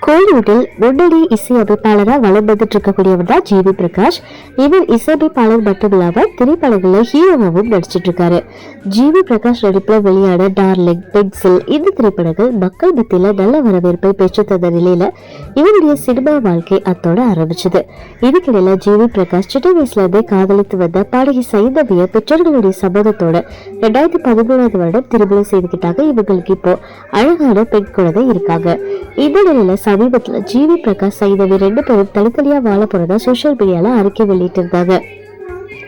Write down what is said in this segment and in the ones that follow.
கோலிவுட்டில் உடனடி இசையமைப்பாளராக வலம் வந்துட்டு இருக்கக்கூடியவர் தான் ஜிவி பிரகாஷ். இவர் இசையமைப்பாளர் மட்டும் இல்லாம திரைப்படங்களில் ஹீரோவாகவும் நடிச்சிட்டு இருக்காரு ஜிவி பிரகாஷ் நடிப்பில் வெளியான டார்லிங் பென்சில் இந்த திரைப்படங்கள் மக்கள் மத்தியில் நல்ல வரவேற்பை பெற்று தந்த நிலையில இவருடைய சினிமா வாழ்க்கை அத்தோட ஆரம்பிச்சது. இதுக்கிடையில ஜிவி பிரகாஷ் சின்ன வயசுல இருந்தே காதலித்து வந்த பாடகி சைந்தவிய பெற்றோர்களுடைய சம்மதத்தோட ரெண்டாயிரத்தி பதிமூணாவது வருடம் திருமணம் செய்துக்கிட்டாங்க இவங்களுக்கு இப்போ அழகான பெண் குழந்தை இருக்காங்க. இந்த நிலையில சமீபத்துல ஜிவி பிரகாஷ் சைதவி ரெண்டு பேரும் தனித்தனியாக வாழ போகிறதா சோஷியல் மீடியால அறிக்கை வெளியிட்டிருந்தாங்க.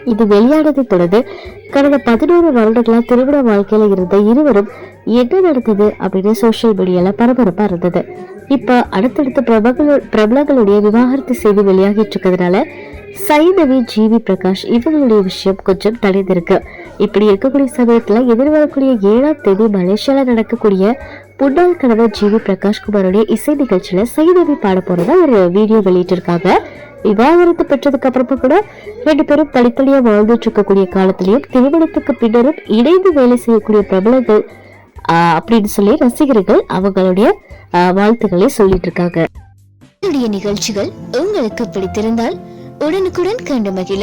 இது வெளியானதை தொடர்ந்து கடந்த பதினோரு வருடங்களாக திருமண வாழ்க்கையில இருந்த இருவரும் என்ன நடந்தது அப்படின்னு சோஷியல் மீடியால பரபரப்பாக இருந்தது. இப்ப அடுத்தடுத்த பிரபல பிரபலங்களுடைய விவாகரத்து செய்தி வெளியாகிட்டு இருக்கிறதுனால சைதவி ஜிவி பிரகாஷ் இவங்களுடைய விஷயம் கொஞ்சம் தடைந்திருக்கு இப்படி இருக்கக்கூடிய சமயத்துல எதிர்வரக்கூடிய ஏழாம் தேதி மலேசியால நடக்கக்கூடிய முன்னாள் கணவர் ஜிவி பிரகாஷ்குமாரோடைய இசை நிகழ்ச்சியில சைந்தவி பாட போறதா ஒரு வீடியோ வெளியிட்டிருக்காங்க. விவாகரத்து பெற்றதுக்கு அப்புறமா கூட ரெண்டு பேரும் தனித்தனியாக வாழ்ந்துட்டு இருக்கக்கூடிய காலத்திலையும் திருமணத்துக்கு பின்னரும் இணைந்து வேலை செய்யக்கூடிய பிரபலங்கள் அப்படின்னு சொல்லி ரசிகர்கள் அவங்களுடைய வாழ்த்துக்களை சொல்லிட்டு இருக்காங்க என்னுடைய நிகழ்ச்சிகள் உங்களுக்கு பிடித்திருந்தால் உடனுக்குடன் கண்டு மகிழ.